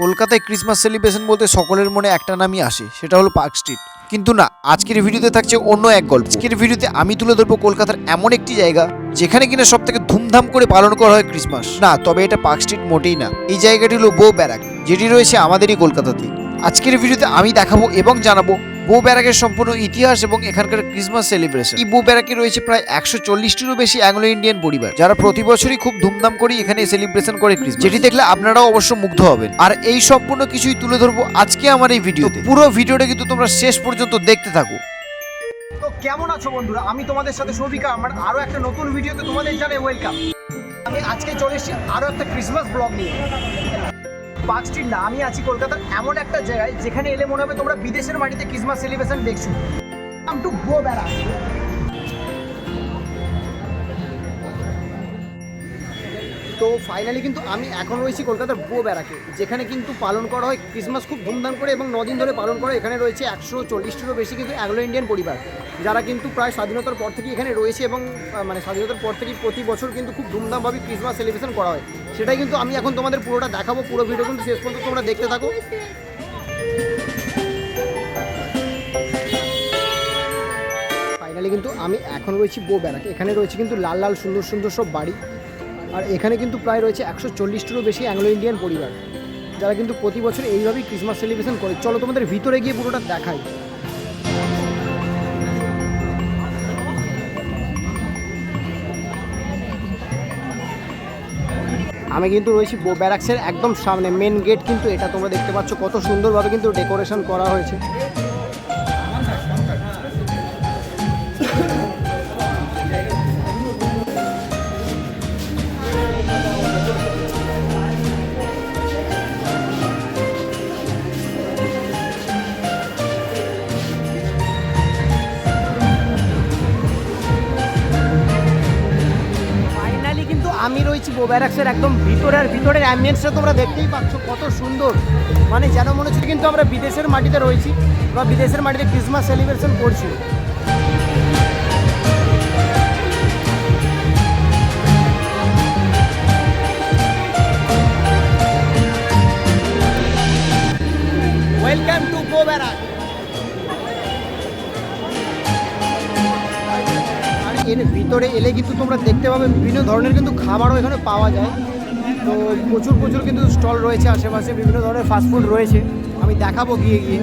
কলকাতায় Christmas celebration বলতে সকলের মনে একটা নামই আসে, সেটা হলো পার্ক স্ট্রিট কিন্তু না, আজকের ভিডিওতে থাকছে অন্য এক গল্প। আজকের ভিডিওতে আমি তুলে ধরবো কলকাতার এমন একটি জায়গা, যেখানে কিনা সব থেকে ধুমধাম করে পালন করা হয় ক্রিসমাস না, তবে এটা পার্ক স্ট্রিট মোটেই না। এই জায়গাটি হলো বো ব্যারাক যেটি রয়েছে আমাদেরই কলকাতাতে। আজকের ভিডিওতে আমি দেখাবো এবং জানাব বো ব্যারাকের সম্পূর্ণ ইতিহাস এবং এখানকার ক্রিসমাস সেলিব্রেশন এই বো ব্যারাকে রয়েছে প্রায় একশো চল্লিশটিরও বেশি অ্যাংলো ইন্ডিয়ান পরিবার, যারা প্রতি বছরই খুব ধুমধাম করে এখানে সেলিব্রেশন করে ক্রিসমাস যেটি দেখলে আপনারাও অবশ্য মুগ্ধ হবেন। আর এই সম্পূর্ণ কিছুই তুলে ধরবো আজকে আমার এই ভিডিওতে। পুরো ভিডিওটা কিন্তু তোমরা শেষ পর্যন্ত দেখতে থাকো। তো কেমন আছো বন্ধুরা? আমি তোমাদের সাথে সৌভিকা। আমার আরও একটা নতুন ভিডিওতে তোমাদের জানাই ওয়েলকাম আমি আজকে চলে এসেছি আরও একটা ক্রিসমাস ব্লগ নিয়ে। পার্ক নামই না, আমি আছি কলকাতার এমন একটা জায়গায় যেখানে এলে মনে হবে তোমরা বিদেশের মাটিতে ক্রিসমাস সেলিব্রেশন দেখছ। টু গো বেড়া তো ফাইনালি কিন্তু আমি এখন রয়েছি কলকাতার বো ব্যারাকে, যেখানে কিন্তু পালন করা হয় ক্রিসমাস খুব ধুমধাম করে এবং নদিন ধরে পালন করে এখানে রয়েছে একশো চল্লিশটিরও বেশি কিন্তু অ্যাংলো ইন্ডিয়ান পরিবার, যারা কিন্তু প্রায় স্বাধীনতার পর থেকে এখানে রয়েছে এবং মানে স্বাধীনতার পর থেকে প্রতি বছর কিন্তু খুব ধুমধামভাবে ক্রিসমাস সেলিব্রেশন করা হয়। সেটাই কিন্তু আমি এখন তোমাদের পুরোটা দেখাবো, পুরো ভিডিও কিন্তু শেষ পর্যন্ত তোমরা দেখতে থাকো। ফাইনালি কিন্তু আমি এখন রয়েছি বো ব্যারাকে, এখানে রয়েছে কিন্তু লাল লাল সুন্দর সুন্দর সব বাড়ি। আর এখানে কিন্তু প্রায় রয়েছে একশো চল্লিশটিরও বেশি অ্যাংলো ইন্ডিয়ান পরিবার, যারা কিন্তু প্রতি বছর এইভাবেই ক্রিসমাস সেলিব্রেশন করে। চলো তোমাদের ভিতরে গিয়ে পুরোটা দেখাই। আমি কিন্তু রয়েছি ব্যারাক্সের একদম সামনে মেন গেট কিন্তু এটা তোমরা দেখতে পাচ্ছ। কত সুন্দরভাবে কিন্তু ডেকোরেশন করা হয়েছে। আমি রয়েছি বোব্যারাক্সের একদম ভিতরে আর ভিতরের অ্যাম্বিয়েন্সটা তোমরা দেখতেই পাচ্ছ, কত সুন্দর। মানে যেন মনে হচ্ছে কিন্তু আমরা বিদেশের মাটিতে রয়েছি, বা বিদেশের মাটিতে ক্রিসমাস সেলিব্রেশন করছি। ওয়েলকাম টু আর এর ভিতরে এলে কিন্তু তোমরা দেখতে পাবে বিভিন্ন ধরনের কিন্তু খাবারও এখানে পাওয়া যায়। তো প্রচুর প্রচুর কিন্তু স্টল রয়েছে আশেপাশে, বিভিন্ন ধরনের ফাস্টফুড রয়েছে। আমি দেখাবো গিয়ে গিয়ে।